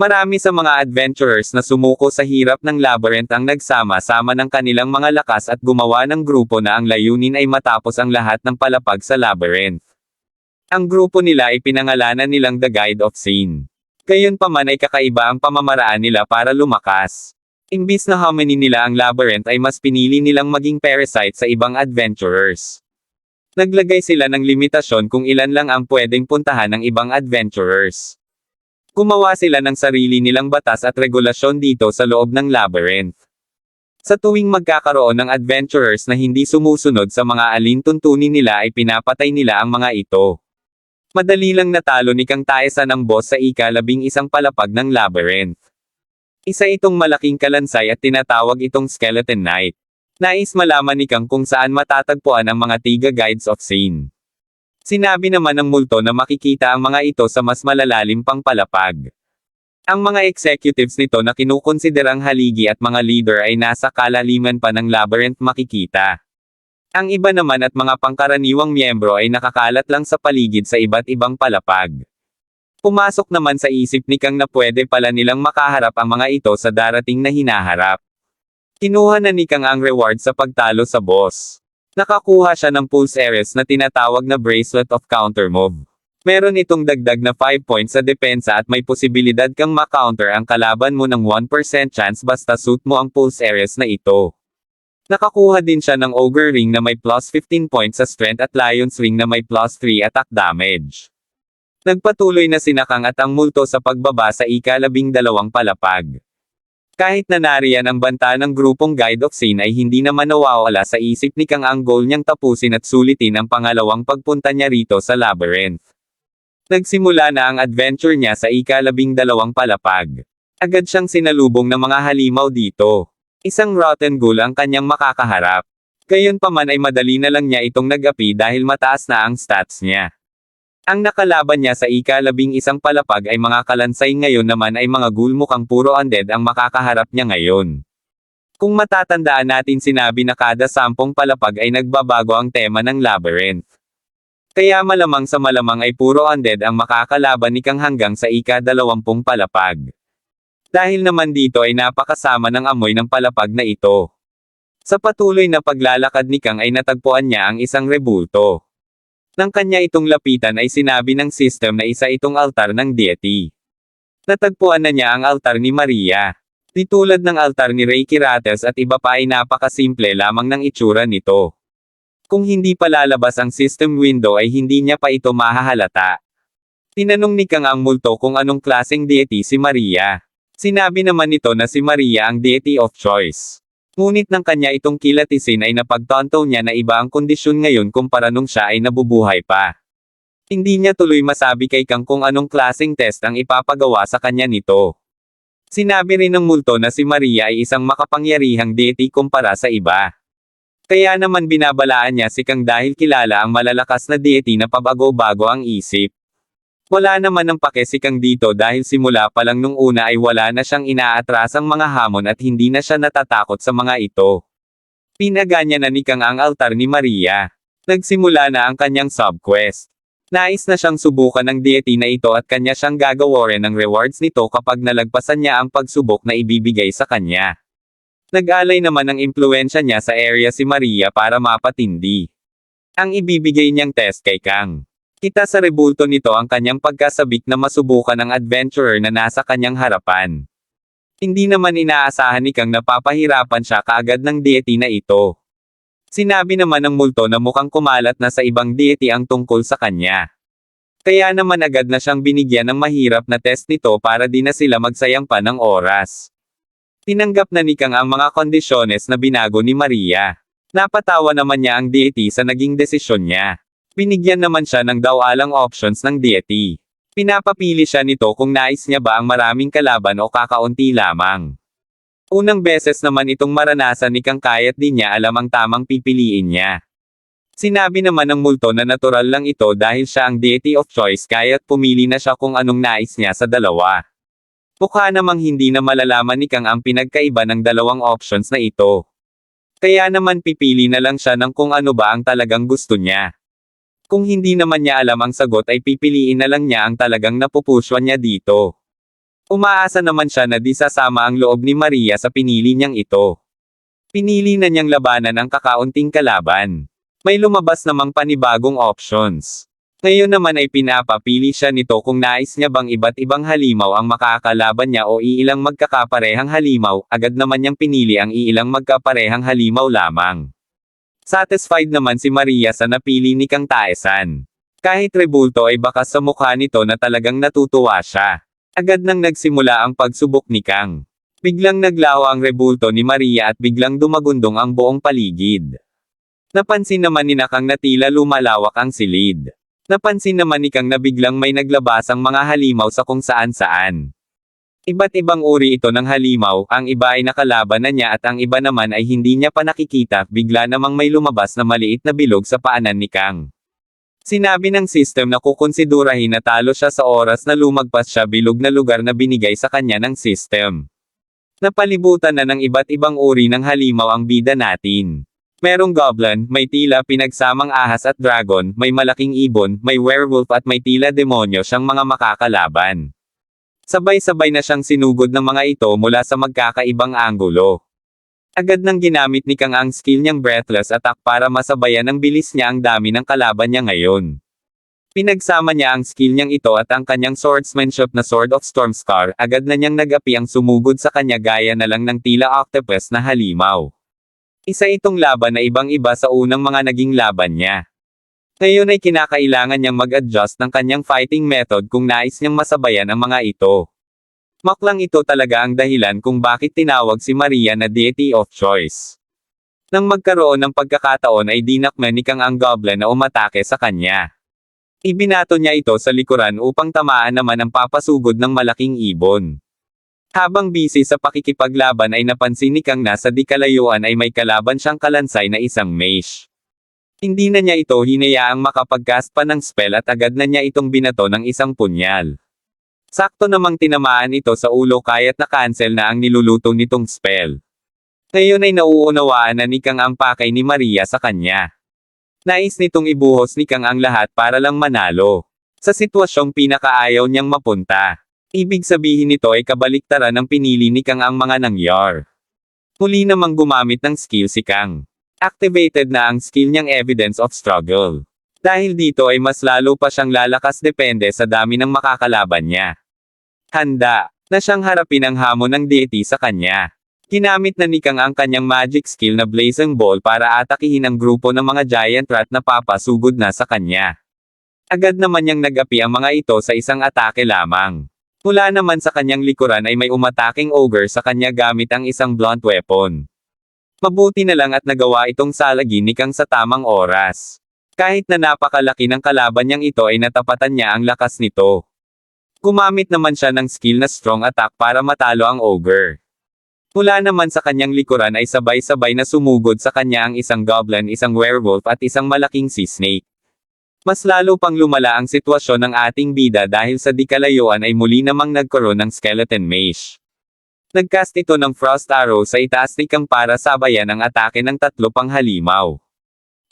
Marami sa mga adventurers na sumuko sa hirap ng labyrinth ang nagsama-sama ng kanilang mga lakas at gumawa ng grupo na ang layunin ay matapos ang lahat ng palapag sa labyrinth. Ang grupo nila ay pinangalanan nilang The Guide of Sin. Gayunpaman ay kakaiba ang pamamaraan nila para lumakas. Imbis na hominin nila ang labyrinth ay mas pinili nilang maging parasite sa ibang adventurers. Naglagay sila ng limitasyon kung ilan lang ang pwedeng puntahan ng ibang adventurers. Gumawa sila ng sarili nilang batas at regulasyon dito sa loob ng labyrinth. Sa tuwing magkakaroon ng adventurers na hindi sumusunod sa mga alintuntunin nila ay pinapatay nila ang mga ito. Madali lang natalo ni Kang Taesa ng boss sa ika-labing isang palapag ng labyrinth. Isa itong malaking kalansay at tinatawag itong Skeleton Knight. Nais malaman ni Kang kung saan matatagpuan ang mga Tiga Guides of Sin. Sinabi naman ng multo na makikita ang mga ito sa mas malalalim pang palapag. Ang mga executives nito na kinukonsiderang haligi at mga leader ay nasa kalaliman pa ng labyrinth makikita. Ang iba naman at mga pangkaraniwang miyembro ay nakakalat lang sa paligid sa iba't ibang palapag. Pumasok naman sa isip ni Kang na pwede pala nilang makaharap ang mga ito sa darating na hinaharap. Kinuha na ni Kang ang reward sa pagtalo sa boss. Nakakuha siya ng pulse areas na tinatawag na bracelet of counter move. Meron itong dagdag na 5 points sa depensa at may posibilidad kang ma-counter ang kalaban mo ng 1% chance basta suit mo ang pulse areas na ito. Nakakuha din siya ng Ogre Ring na may plus 15 points sa strength at Lion's Ring na may plus 3 attack damage. Nagpatuloy na sinakang at ang multo sa pagbaba sa ikalabing dalawang palapag. Kahit na nariyan ang banta ng grupong Guide of Sin ay hindi naman nawawala sa isip ni Kang ang goal niyang tapusin at sulitin ang pangalawang pagpunta niya rito sa labyrinth. Nagsimula na ang adventure niya sa ikalabing dalawang palapag. Agad siyang sinalubong ng mga halimaw dito. Isang rotten ghoul ang kanyang makakaharap. Gayunpaman ay madali na lang niya itong nag-api dahil mataas na ang stats niya. Ang nakalaban niya sa ikalabing isang palapag ay mga kalansay ngayon naman ay mga ghoul mukhang puro undead ang makakaharap niya ngayon. Kung matatandaan natin sinabi na kada sampung palapag ay nagbabago ang tema ng labyrinth. Kaya malamang sa malamang ay puro undead ang makakalaban ni Kang hanggang sa ika-dalawampung palapag. Dahil naman dito ay napakasama ng amoy ng palapag na ito. Sa patuloy na paglalakad ni Kang ay natagpuan niya ang isang rebulto. Nang kanya itong lapitan ay sinabi ng system na isa itong altar ng deity. Natagpuan na niya ang altar ni Maria. Di tulad ng altar ni Ray Kirates at iba pa ay napakasimple lamang ng itsura nito. Kung hindi pa lalabas ang system window ay hindi niya pa ito mahahalata. Tinanong ni Kang ang multo kung anong klaseng deity si Maria. Sinabi naman nito na si Maria ang deity of choice. Ngunit ng kanya itong kilatisin ay napagtonto niya na iba ang kondisyon ngayon kumpara nung siya ay nabubuhay pa. Hindi niya tuloy masabi kay Kang kung anong klaseng test ang ipapagawa sa kanya nito. Sinabi rin ng multo na si Maria ay isang makapangyarihang deity kumpara sa iba. Kaya naman binabalaan niya si Kang dahil kilala ang malalakas na deity na pabago-bago ang isip. Wala naman ng pake si Kang dito dahil simula pa lang nung una ay wala na siyang inaatrasang mga hamon at hindi na siya natatakot sa mga ito. Pinaganya na ni Kang ang altar ni Maria. Nagsimula na ang kanyang subquest. Nais na siyang subukan ng deity na ito at kanya siyang gagawarin ng rewards nito kapag nalagpasan niya ang pagsubok na ibibigay sa kanya. Nag-alay naman ng impluensya niya sa area si Maria para mapatindi. Ang ibibigay niyang test kay Kang. Kita sa rebulto nito ang kanyang pagkasabik na masubukan ng adventurer na nasa kanyang harapan. Hindi naman inaasahan ni Kang napapahirapan siya kaagad ng deity na ito. Sinabi naman ng multo na mukhang kumalat na sa ibang deity ang tungkol sa kanya. Kaya naman agad na siyang binigyan ng mahirap na test nito para di na sila magsayang pa ng oras. Tinanggap na ni Kang ang mga kondisyones na binago ni Maria. Napatawa naman niya ang deity sa naging desisyon niya. Binigyan naman siya ng daw-alang options ng deity. Pinapapili siya nito kung nais niya ba ang maraming kalaban o kakaunti lamang. Unang beses naman itong maranasan ni Kang kaya't di niya alam ang tamang pipiliin niya. Sinabi naman ng multo na natural lang ito dahil siya ang deity of choice kaya't pumili na siya kung anong nais niya sa dalawa. Mukha namang hindi na malalaman ni Kang ang pinagkaiba ng dalawang options na ito. Kaya naman pipili na lang siya ng kung ano ba ang talagang gusto niya. Kung hindi naman niya alam ang sagot ay pipiliin na lang niya ang talagang napupuswan niya dito. Umaasa naman siya na di sasama ang loob ni Maria sa pinili niyang ito. Pinili na niyang labanan ang kakaunting kalaban. May lumabas namang panibagong options. Ngayon naman ay pinapapili siya nito kung nais niya bang iba't ibang halimaw ang makakalaban niya o iilang magkakaparehang halimaw, agad naman niyang pinili ang iilang magkaparehang halimaw lamang. Satisfied naman si Maria sa napili ni Kang Taesan. Kahit rebulto ay baka sa mukha nito na talagang natutuwa siya. Agad nang nagsimula ang pagsubok ni Kang. Biglang naglaho ang rebulto ni Maria at biglang dumagundong ang buong paligid. Napansin naman ni Nakang na tila lumalawak ang silid. Napansin naman ni Kang na biglang may naglabasang mga halimaw sa kung saan saan. Iba't ibang uri ito ng halimaw, ang iba ay nakalaban na niya at ang iba naman ay hindi niya pa nakikita, bigla namang may lumabas na maliit na bilog sa paanan ni Kang. Sinabi ng system na kukonsidurahin na talo siya sa oras na lumagpas siya bilog na lugar na binigay sa kanya ng system. Napalibutan na ng iba't ibang uri ng halimaw ang bida natin. Merong goblin, may tila pinagsamang ahas at dragon, may malaking ibon, may werewolf at may tila demonyo siyang mga makakalaban. Sabay-sabay na siyang sinugod ng mga ito mula sa magkakaibang anggulo. Agad nang ginamit ni Kang ang skill niyang breathless attack para masabayan ang bilis niya ang dami ng kalaban niya ngayon. Pinagsama niya ang skill niyang ito at ang kanyang swordsmanship na Sword of Stormscar, agad na niyang nagapi ang sumugod sa kanya gaya na lang ng tila octopus na halimaw. Isa itong laban na ibang-iba sa unang mga naging laban niya. Ngayon ay kinakailangan niyang mag-adjust ng kanyang fighting method kung nais niyang masabayan ang mga ito. Maklang ito talaga ang dahilan kung bakit tinawag si Maria na deity of choice. Nang magkaroon ng pagkakataon ay dinakman ni Kang ang goblin na umatake sa kanya. Ibinato niya ito sa likuran upang tamaan naman ang papasugod ng malaking ibon. Habang busy sa pakikipaglaban ay napansin ni Kang na sa di kalayuan ay may kalaban siyang kalansay na isang mage. Hindi na niya ito hinayaang makapagcast pa ng spell at agad na niya itong binato ng isang punyal. Sakto namang tinamaan ito sa ulo kaya't na-cancel na ang niluluto nitong spell. Ngayon ay nauunawaan na ni Kang ang pakay ni Maria sa kanya. Nais nitong ibuhos ni Kang ang lahat para lang manalo. Sa sitwasyong pinakaayaw niyang mapunta. Ibig sabihin nito ay kabaliktaran ng pinili ni Kang ang mga nangyar. Muli namang gumamit ng skill si Kang. Activated na ang skill niyang Evidence of Struggle. Dahil dito ay mas lalo pa siyang lalakas depende sa dami ng makakalaban niya. Handa na siyang harapin ang hamon ng deity sa kanya. Ginamit na ni Kang ang kanyang magic skill na Blazing Ball para atakihin ang grupo ng mga giant rat na papasugod na sa kanya. Agad naman niyang nagapi ang mga ito sa isang atake lamang. Mula naman sa kanyang likuran ay may umataking ogre sa kanya gamit ang isang blunt weapon. Mabuti na lang at nagawa itong salagin ni Kang sa tamang oras. Kahit na napakalaki ng kalaban niyang ito ay natapatan niya ang lakas nito. Gumamit naman siya ng skill na strong attack para matalo ang ogre. Mula naman sa kanyang likuran ay sabay-sabay na sumugod sa kanya ang isang goblin, isang werewolf at isang malaking sea snake. Mas lalo pang lumala ang sitwasyon ng ating bida dahil sa di kalayuan ay muli namang nagkaroon ng skeleton mage. Nagcast ito ng frost arrow sa itaas ni Kang para sabayan ang atake ng tatlo pang halimaw.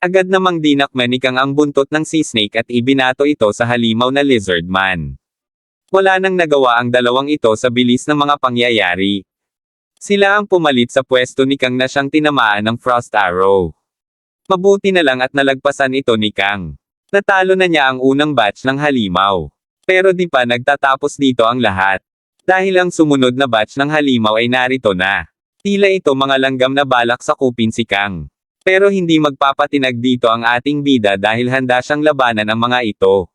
Agad namang dinakman ni Kang ang buntot ng sea snake at ibinato ito sa halimaw na lizard man. Wala nang nagawa ang dalawang ito sa bilis ng mga pangyayari. Sila ang pumalit sa pwesto ni Kang na siyang tinamaan ng Frost Arrow. Mabuti na lang at nalagpasan ito ni Kang. Natalo na niya ang unang batch ng halimaw. Pero di pa nagtatapos dito ang lahat. Dahil ang sumunod na batch ng halimaw ay narito na. Tila ito mga langgam na balak sa kupin si Kang. Pero hindi magpapatinag dito ang ating bida dahil handa siyang labanan ang mga ito.